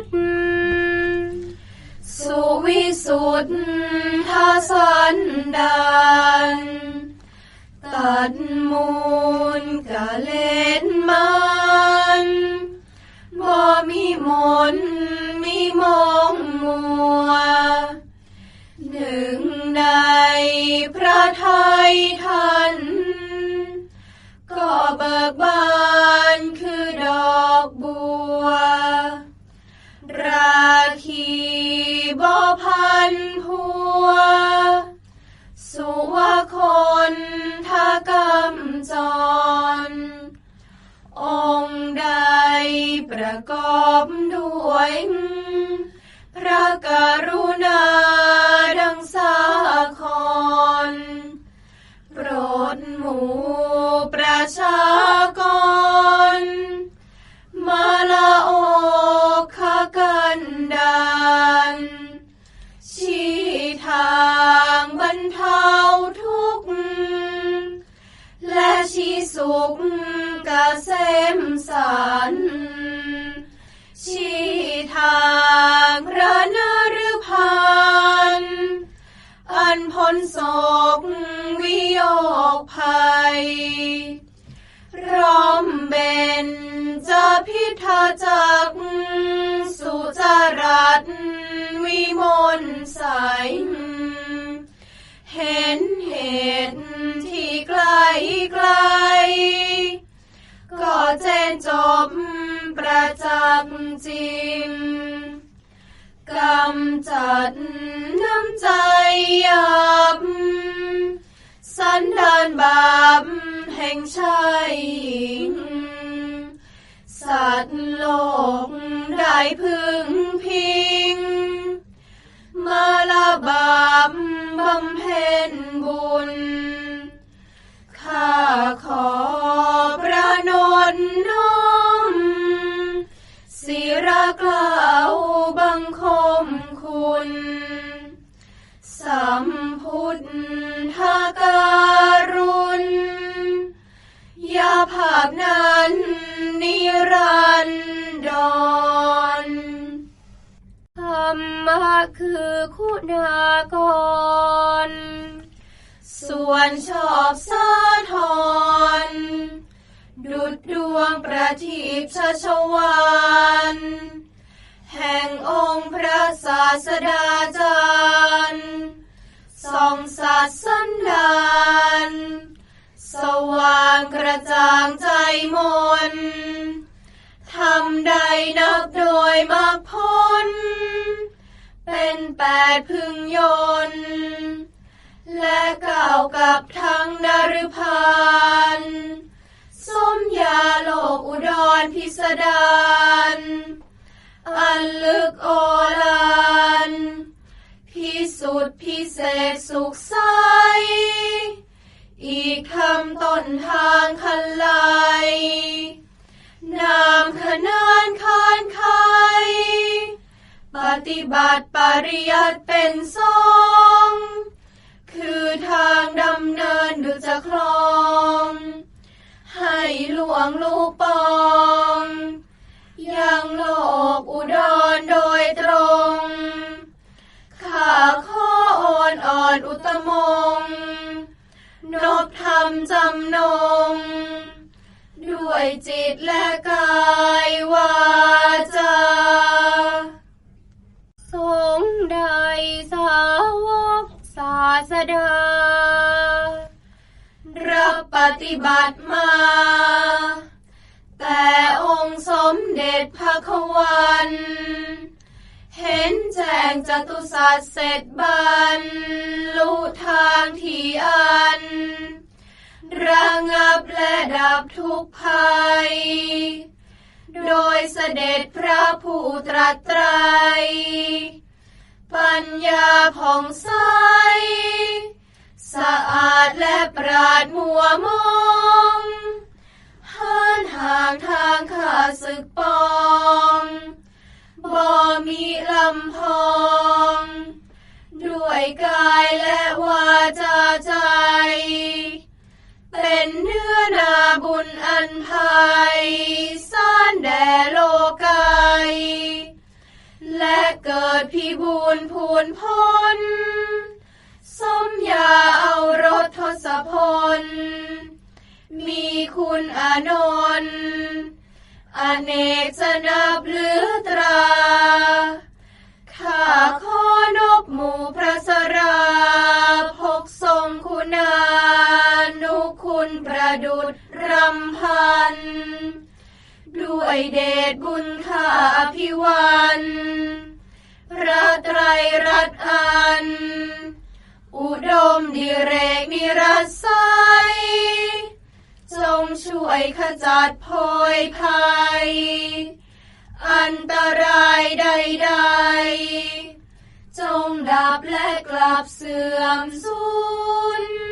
ดสุวิสุทธาสันดานตัดมูลกะเล่นมันบ่มีมนมีมองมัวหนึ่งในพระไทย องค์ใดประกอบด้วยพระกรุณาดังสาครโปรดหมู่ประชากร มาละโอกขกันดานชีทา สุขกะเสมสารชี้ทางพระนฤพันอันพ้นโศกวิโยคภัยร่มเบนจะพิทาจักสุจารัตวิมลใสเห็นเหตุที่ไกลไกล ประจักษ์จริงกำจัดน้ำใจหยาบสันดานบาปแห่งชายหญิง สัตว์โลกได้พึงพิง มาละบาปบำเพ็ญบุญข้าขอ กล่าวบังคมคุณ สัมพุทธาการุณยาภาพนั้นนิรันดรธรรมะคือคุณากร ส่วนชอบสะทอนดุดดวงประทีปชชวาน แห่งองค์พระศาสดาจารย์ส่องศาสดานสว่างกระจ่างใจมนทำได้นับโดยมาพ้น เป็นแปดพึงยนและก้าวกับทั้งนรพันสมยาโลกอุดรพิสดาร นลึกโอฬารพิสุทธิพิเศษสุขใส อีกคำต้นทางคันไลนามขนานคานไขปฏิบัติปริยัติเป็นสองคือทางดำเนินดุจคลอง อุตมงนบธรรมจำนง ด้วยจิตและกายวาจาสงใดสาวกศาสดา รับปฏิบัติมา แต่องค์สมเด็จพระควัน เห็นแจ้งจตุสัจเสร็จบันลุทางที่อัน ระงับและดับทุกภัย โดยเสด็จพระผู้ตรัสไตร ปัญญาผ่องใส สะอาดและปราดมัวมองหันห่างทางข้าศึกปอง บ่มีลำพอง ด้วยกายและวาจาใจ เป็นเนื้อนาบุญอันภัยซ่านแด่โลกัยญพูนพลสมยาเอารถทศพล มีคุณอานนท์ เนกจนับเหลือตราข้าขอนบหมู่พระสราพกทรงคุณานุคุณประดุจรำพัน ด้วยเดชบุญข้าอภิวันพรัตรรัตอัน อุดมดิเรกนิรัสไซจง ช่วยขจัดโพยภัย อันตรายใดๆ จงดับและกลับเสื่อมสูญ